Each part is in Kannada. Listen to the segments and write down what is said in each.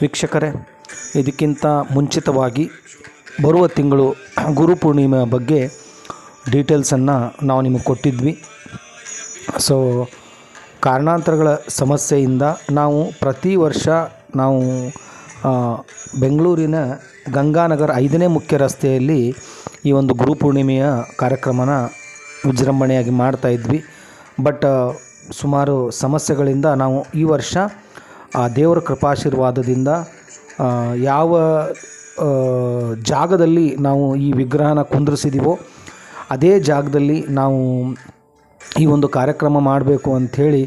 ವೀಕ್ಷಕರೇ, ಇದಕ್ಕಿಂತ ಮುಂಚಿತವಾಗಿ ಬರುವ ತಿಂಗಳು ಗುರುಪೂರ್ಣಿಮೆ ಬಗ್ಗೆ ಡೀಟೇಲ್ಸನ್ನು ನಾವು ನಿಮಗೆ ಕೊಟ್ಟಿದ್ವಿ. ಸೊ ಕಾರಣಾಂತರಗಳ ಸಮಸ್ಯೆಯಿಂದ ನಾವು ಪ್ರತಿ ವರ್ಷ ನಾವು ಬೆಂಗಳೂರಿನ ಗಂಗಾನಗರ ಐದನೇ ಮುಖ್ಯ ರಸ್ತೆಯಲ್ಲಿ ಈ ಒಂದು ಗುರುಪೂರ್ಣಿಮೆಯ ಕಾರ್ಯಕ್ರಮನ ವಿಜೃಂಭಣೆಯಾಗಿ ಮಾಡ್ತಾಯಿದ್ವಿ ಬಟ್ ಸುಮಾರು ಸಮಸ್ಯೆಗಳಿಂದ ನಾವು ಈ ವರ್ಷ ಆ ದೇವರ ಕೃಪಾಶೀರ್ವಾದದಿಂದ ಯಾವ ಜಾಗದಲ್ಲಿ ನಾವು ಈ ವಿಗ್ರಹನ ಕುಂದಿರಿಸಿದೀವೋ, ಅದೇ ಜಾಗದಲ್ಲಿ ನಾವು ಈ ಒಂದು ಕಾರ್ಯಕ್ರಮ ಮಾಡಬೇಕು ಅಂಥೇಳಿ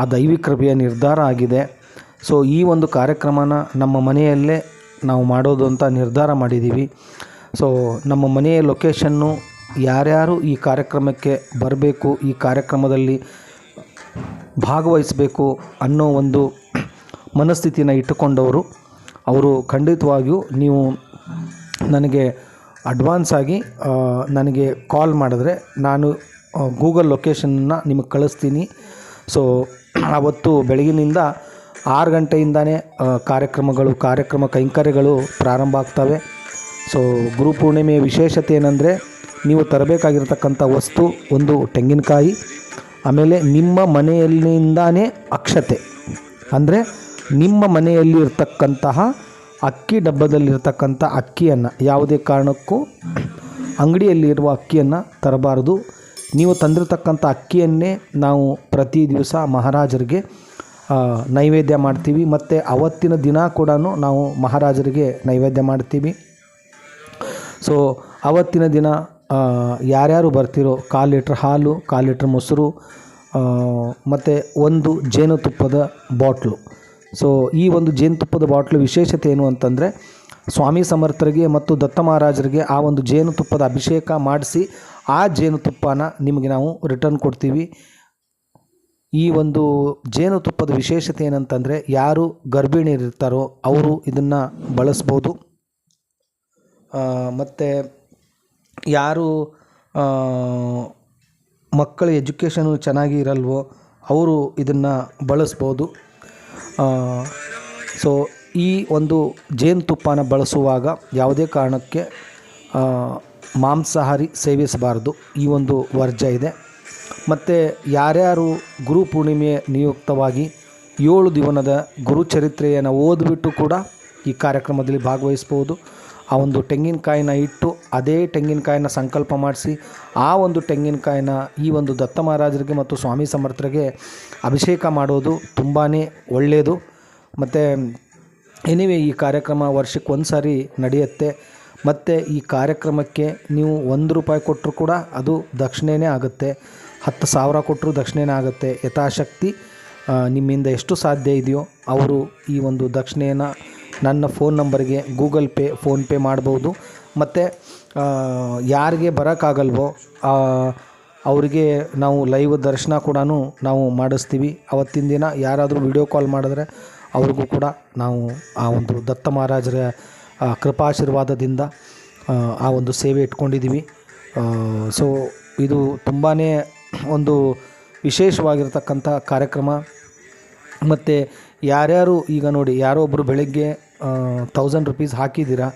ಆ ದೈವಿ ಕೃಪೆಯ ನಿರ್ಧಾರ ಆಗಿದೆ. ಸೊ ಈ ಒಂದು ಕಾರ್ಯಕ್ರಮನ ನಮ್ಮ ಮನೆಯಲ್ಲೇ ನಾವು ಮಾಡೋದು ಅಂತ ನಿರ್ಧಾರ ಮಾಡಿದ್ದೀವಿ ಸೊ ನಮ್ಮ ಮನೆಯ ಲೊಕೇಶನ್ನು ಯಾರ್ಯಾರು ಈ ಕಾರ್ಯಕ್ರಮಕ್ಕೆ ಬರಬೇಕು, ಈ ಕಾರ್ಯಕ್ರಮದಲ್ಲಿ ಭಾಗವಹಿಸಬೇಕು ಅನ್ನೋ ಒಂದು ಮನಸ್ಥಿತಿನ ಇಟ್ಟುಕೊಂಡವರು. ಅವರು ಖಂಡಿತವಾಗಿಯೂ ನೀವು ನನಗೆ ಅಡ್ವಾನ್ಸ್ ಆಗಿ ನನಗೆ ಕಾಲ್ ಮಾಡಿದ್ರೆ ನಾನು ಗೂಗಲ್ ಲೊಕೇಶನ್ನ ನಿಮಗೆ ಕಳಿಸ್ತೀನಿ. ಸೊ ಆವತ್ತು ಬೆಳಗಿನಿಂದ ಆರು ಗಂಟೆಯಿಂದನೇ ಕಾರ್ಯಕ್ರಮಗಳು, ಕಾರ್ಯಕ್ರಮ ಕೈಂಕರ್ಯಗಳು ಪ್ರಾರಂಭ ಆಗ್ತವೆ. ಸೊ ಗುರುಪೂರ್ಣಿಮೆಯ ವಿಶೇಷತೆ ಏನಂದರೆ, ನೀವು ತರಬೇಕಾಗಿರ್ತಕ್ಕಂಥ ವಸ್ತು ಒಂದು ತೆಂಗಿನಕಾಯಿ, ಆಮೇಲೆ ನಿಮ್ಮ ಮನೆಯಲ್ಲಿಂದಾನೇ ಅಕ್ಷತೆ. ಅಂದರೆ ನಿಮ್ಮ ಮನೆಯಲ್ಲಿ ಇರ್ತಕ್ಕಂತಹ ಅಕ್ಕಿ ಡಬ್ಬದಲ್ಲಿರ್ತಕ್ಕಂಥ ಅಕ್ಕಿಯನ್ನು ಯಾವುದೇ ಕಾರಣಕ್ಕೂ ಅಂಗಡಿಯಲ್ಲಿರುವ ಅಕ್ಕಿಯನ್ನು ತರಬಾರದು. ನೀವು ತಂದಿರತಕ್ಕಂಥ ಅಕ್ಕಿಯನ್ನೇ ನಾವು ಪ್ರತಿ ದಿವಸ ಮಹಾರಾಜರಿಗೆ ನೈವೇದ್ಯ ಮಾಡ್ತೀವಿ. ಮತ್ತು ಅವತ್ತಿನ ದಿನ ಕೂಡ ನಾವು ಮಹಾರಾಜರಿಗೆ ನೈವೇದ್ಯ ಮಾಡ್ತೀವಿ. ಸೊ ಅವತ್ತಿನ ದಿನ ಯಾರ್ಯಾರು ಬರ್ತಿರೋ, ಕಾಲು ಲೀಟ್ರ್ ಹಾಲು, ಕಾಲು ಲೀಟ್ರ್ ಮೊಸರು ಮತ್ತು ಒಂದು ಜೇನುತುಪ್ಪದ ಬಾಟ್ಲು. ಸೊ ಈ ಒಂದು ಜೇನುತುಪ್ಪದ ಬಾಟ್ಲು ವಿಶೇಷತೆ ಏನು ಅಂತಂದರೆ, ಸ್ವಾಮಿ ಸಮರ್ಥರಿಗೆ ಮತ್ತು ದತ್ತ ಮಹಾರಾಜರಿಗೆ ಆ ಒಂದು ಜೇನುತುಪ್ಪದ ಅಭಿಷೇಕ ಮಾಡಿಸಿ ಆ ಜೇನುತುಪ್ಪನ ನಿಮಗೆ ನಾವು ರಿಟರ್ನ್ ಕೊಡ್ತೀವಿ. ಈ ಒಂದು ಜೇನುತುಪ್ಪದ ವಿಶೇಷತೆ ಏನಂತಂದರೆ, ಯಾರು ಗರ್ಭಿಣಿಯರಿರ್ತಾರೋ ಅವರು ಇದನ್ನು ಬಳಸ್ಬೋದು. ಮತ್ತು ಯಾರು ಮಕ್ಕಳ ಎಜುಕೇಷನು ಚೆನ್ನಾಗಿ ಇರಲ್ವೋ, ಅವರು ಇದನ್ನು ಬಳಸ್ಬೋದು. ಸೊ ಈ ಒಂದು ಜೇನುತುಪ್ಪನ ಬಳಸುವಾಗ ಯಾವುದೇ ಕಾರಣಕ್ಕೆ ಮಾಂಸಾಹಾರಿ ಸೇವಿಸಬಾರ್ದು. ಈ ಒಂದು ವರ್ಜ ಇದೆ. ಮತ್ತು ಯಾರ್ಯಾರು ಗುರು ಪೂರ್ಣಿಮೆ ನಿಯುಕ್ತವಾಗಿ ಏಳು ದಿವನದ ಗುರುಚರಿತ್ರೆಯನ್ನು ಓದಿಬಿಟ್ಟು ಕೂಡ ಈ ಕಾರ್ಯಕ್ರಮದಲ್ಲಿ ಭಾಗವಹಿಸ್ಬೋದು. ಆ ಒಂದು ತೆಂಗಿನಕಾಯಿನ ಇಟ್ಟು ಅದೇ ತೆಂಗಿನಕಾಯಿನ ಸಂಕಲ್ಪ ಮಾಡಿಸಿ, ಆ ಒಂದು ತೆಂಗಿನಕಾಯಿನ ಈ ಒಂದು ದತ್ತ ಮಹಾರಾಜರಿಗೆ ಮತ್ತು ಸ್ವಾಮಿ ಸಮರ್ಥರಿಗೆ ಅಭಿಷೇಕ ಮಾಡೋದು ತುಂಬಾ ಒಳ್ಳೆಯದು ಮತ್ತು ಎನಿವೆ ಈ ಕಾರ್ಯಕ್ರಮ ವರ್ಷಕ್ಕೆ ಒಂದು ಸಾರಿ ನಡೆಯುತ್ತೆ. ಮತ್ತು ಈ ಕಾರ್ಯಕ್ರಮಕ್ಕೆ ನೀವು ಒಂದು ರೂಪಾಯಿ ಕೊಟ್ಟರು ಕೂಡ ಅದು ದಕ್ಷಿಣೆನೇ ಆಗುತ್ತೆ. ಹತ್ತು ಸಾವಿರ ಕೊಟ್ಟರು ದಕ್ಷಿಣೆನೇ ಆಗುತ್ತೆ. ಯಥಾಶಕ್ತಿ ನಿಮ್ಮಿಂದ ಎಷ್ಟು ಸಾಧ್ಯ ಇದೆಯೋ ಅವರು ಈ ಒಂದು ದಕ್ಷಿಣೆಯನ್ನು ನನ್ನ ಫೋನ್ ನಂಬರ್ಗೆ ಗೂಗಲ್ ಪೇ ಫೋನ್ಪೇ ಮಾಡ್ಬೋದು. ಮತ್ತು ಯಾರಿಗೆ ಬರೋಕ್ಕಾಗಲ್ವೋ ಅವರಿಗೆ ನಾವು ಲೈವ್ ದರ್ಶನ ಕೂಡ ನಾವು ಮಾಡಿಸ್ತೀವಿ. ಅವತ್ತಿನ ದಿನ ಯಾರಾದರೂ ವಿಡಿಯೋ ಕಾಲ್ ಮಾಡಿದ್ರೆ ಅವ್ರಿಗೂ ಕೂಡ ನಾವು ಆ ಒಂದು ದತ್ತ ಮಹಾರಾಜರ ಕೃಪಾಶೀರ್ವಾದದಿಂದ, ಆ ಒಂದು ಸೇವೆ ಇಟ್ಕೊಂಡಿದ್ದೀವಿ. ಸೊ ಇದು ತುಂಬಾ ಒಂದು ವಿಶೇಷವಾಗಿರ್ತಕ್ಕಂಥ ಕಾರ್ಯಕ್ರಮ. ಮತ್ತು, ಯಾರ್ಯಾರು ಈಗ ನೋಡಿ, ಯಾರೋ ಒಬ್ಬರು ಬೆಳಗ್ಗೆ ತೌಸಂಡ್ ರುಪೀಸ್ ಹಾಕಿದ್ದೀರಾ?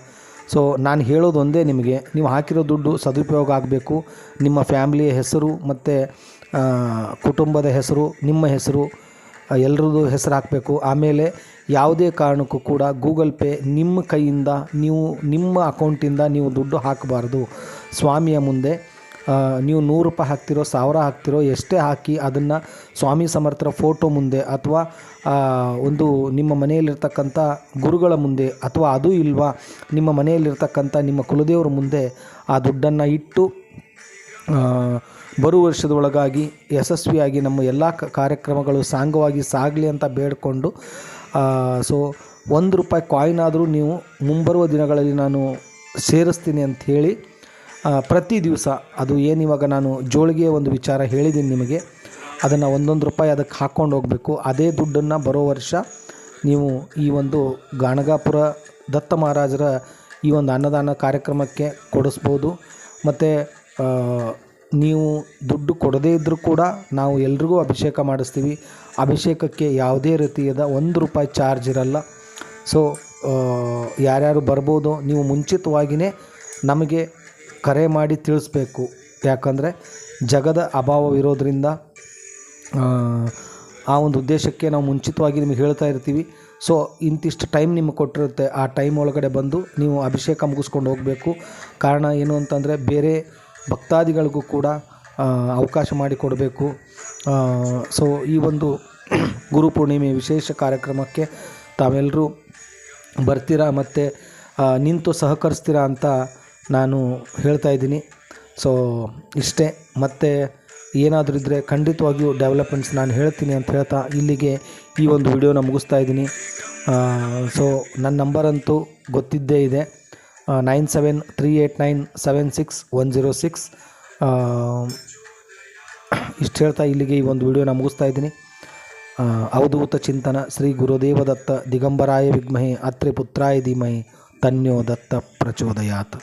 ಸೊ ನಾನು ಹೇಳೋದು ಒಂದೇ ನಿಮಗೆ. ನೀವು ಹಾಕಿರೋ ದುಡ್ಡು ಸದುಪಯೋಗ ಆಗಬೇಕು. ನಿಮ್ಮ ಫ್ಯಾಮಿಲಿಯ ಹೆಸರು ಮತ್ತು ಕುಟುಂಬದ ಹೆಸರು, ನಿಮ್ಮ ಹೆಸರು ಎಲ್ಲರದ್ದು ಹೆಸರು ಹಾಕಬೇಕು. ಆಮೇಲೆ ಯಾವುದೇ ಕಾರಣಕ್ಕೂ ಕೂಡ ಗೂಗಲ್ ಪೇ ನಿಮ್ಮ ಕೈಯಿಂದ ನೀವು, ನಿಮ್ಮ ಅಕೌಂಟಿಂದ ನೀವು ದುಡ್ಡು ಹಾಕಬಾರ್ದು. ಸ್ವಾಮಿಯ ಮುಂದೆ ನೀವು ನೂರು ರೂಪಾಯಿ ಹಾಕ್ತಿರೋ ಸಾವಿರ ಹಾಕ್ತಿರೋ ಎಷ್ಟೇ ಹಾಕಿ ಅದನ್ನು ಸ್ವಾಮಿ ಸಮರ್ಥರ ಫೋಟೋ ಮುಂದೆ ಅಥವಾ ಒಂದು ನಿಮ್ಮ ಮನೆಯಲ್ಲಿರ್ತಕ್ಕಂಥ ಗುರುಗಳ ಮುಂದೆ ಅಥವಾ ಅದು ಇಲ್ವಾ ನಿಮ್ಮ ಮನೆಯಲ್ಲಿರ್ತಕ್ಕಂಥ ನಿಮ್ಮ ಕುಲದೇವರ ಮುಂದೆ ಆ ದುಡ್ಡನ್ನು ಇಟ್ಟು ಬರುವ ವರ್ಷದೊಳಗಾಗಿ ಯಶಸ್ವಿಯಾಗಿ ನಮ್ಮ ಎಲ್ಲ ಕಾರ್ಯಕ್ರಮಗಳು ಸಾಂಗವಾಗಿ ಸಾಗಲಿ ಅಂತ ಬೇಡಿಕೊಂಡು ಸೊ ಒಂದು ರೂಪಾಯಿ ಕಾಯಿನ್ ಆದರೂ ನೀವು ಮುಂಬರುವ ದಿನಗಳಲ್ಲಿ ನಾನು ಸೇರಿಸ್ತೀನಿ ಆ, ಪ್ರತಿ ದಿವಸ ಅದು ಏನು ಇವಾಗ ನಾನು ಜೋಳಿಗೆ ಒಂದು ವಿಚಾರ ಹೇಳಿದ್ದೀನಿ ನಿಮಗೆ. ಅದನ್ನು ಒಂದೊಂದು ರೂಪಾಯಿ ಅದಕ್ಕೆ ಹಾಕ್ಕೊಂಡು ಹೋಗಬೇಕು. ಅದೇ ದುಡ್ಡನ್ನು ಬರೋ ವರ್ಷ ನೀವು ಈ ಒಂದು ಗಾಣಗಾಪುರ ದತ್ತ ಮಹಾರಾಜರ ಈ ಒಂದು ಅನ್ನದಾನ ಕಾರ್ಯಕ್ರಮಕ್ಕೆ ಕೊಡಿಸ್ಬೋದು. ಮತ್ತು ನೀವು ದುಡ್ಡು ಕೊಡದೇ ಇದ್ದರೂ ಕೂಡ ನಾವು ಎಲ್ರಿಗೂ ಅಭಿಷೇಕ ಮಾಡಿಸ್ತೀವಿ. ಅಭಿಷೇಕಕ್ಕೆ ಯಾವುದೇ ರೀತಿಯಾದ ಒಂದು ರೂಪಾಯಿ ಚಾರ್ಜ್ ಇರಲ್ಲ. ಸೊ ಯಾರ್ಯಾರು ಬರ್ಬೋದು, ನೀವು ಮುಂಚಿತವಾಗಿಯೇ ನಮಗೆ ಕರೆ ಮಾಡಿ ತಿಳಿಸ್ಬೇಕು. ಯಾಕಂದರೆ ಜಗದ ಅಭಾವವಿರೋದ್ರಿಂದ ಆ, ಆ ಒಂದು ಉದ್ದೇಶಕ್ಕೆ ನಾವು ಮುಂಚಿತವಾಗಿ ನಿಮಗೆ ಹೇಳ್ತಾ ಇರ್ತೀವಿ. ಸೊ ಇಂತಿಷ್ಟು ಟೈಮ್ ನಿಮಗೆ ಕೊಟ್ಟಿರುತ್ತೆ. ಆ ಟೈಮ್ ಒಳಗಡೆ ಬಂದು ನೀವು ಅಭಿಷೇಕ ಮುಗಿಸ್ಕೊಂಡು ಹೋಗಬೇಕು. ಕಾರಣ ಏನು ಅಂತಂದರೆ ಬೇರೆ ಭಕ್ತಾದಿಗಳಿಗೂ ಕೂಡ ಅವಕಾಶ ಮಾಡಿಕೊಡಬೇಕು ಸೊ ಈ ಒಂದು ಗುರುಪೂರ್ಣಿಮೆ ವಿಶೇಷ ಕಾರ್ಯಕ್ರಮಕ್ಕೆ ತಾವೆಲ್ಲರೂ ಬರ್ತೀರಾ ಮತ್ತು ನಿಂತು ಸಹಕರಿಸ್ತೀರಾ ಅಂತ ನಾನು ಹೇಳ್ತಾ ಇದ್ದೀನಿ. ಸೊ ಇಷ್ಟೇ. ಮತ್ತು ಏನಾದರೂ ಇದ್ದರೆ ಖಂಡಿತವಾಗಿಯೂ ಡೆವಲಪ್ಮೆಂಟ್ಸ್ ನಾನು ಹೇಳ್ತೀನಿ ಅಂತ ಹೇಳ್ತಾ ಇಲ್ಲಿಗೆ ಈ ಒಂದು ವಿಡಿಯೋನ ಮುಗಿಸ್ತಾ ಇದ್ದೀನಿ. ಸೊ ನನ್ನ ನಂಬರಂತೂ ಗೊತ್ತಿದ್ದೇ ಇದೆ. Nine seven three eight nine seven six one zero six ಇಷ್ಟು ಹೇಳ್ತಾ ಇಲ್ಲಿಗೆ ಈ ಒಂದು ವಿಡಿಯೋನ ಮುಗಿಸ್ತಾ ಇದ್ದೀನಿ. ಅವಧೂತ ಚಿಂತನ ಶ್ರೀ ಗುರುದೇವದತ್ತ ದಿಗಂಬರಾಯ ವಿಗ್ಮಹೆ ಅತ್ರಿ ಪುತ್ರಾಯ ಧೀಮಹಿ ತನ್ಯೋ ದತ್ತ ಪ್ರಚೋದಯಾತ್.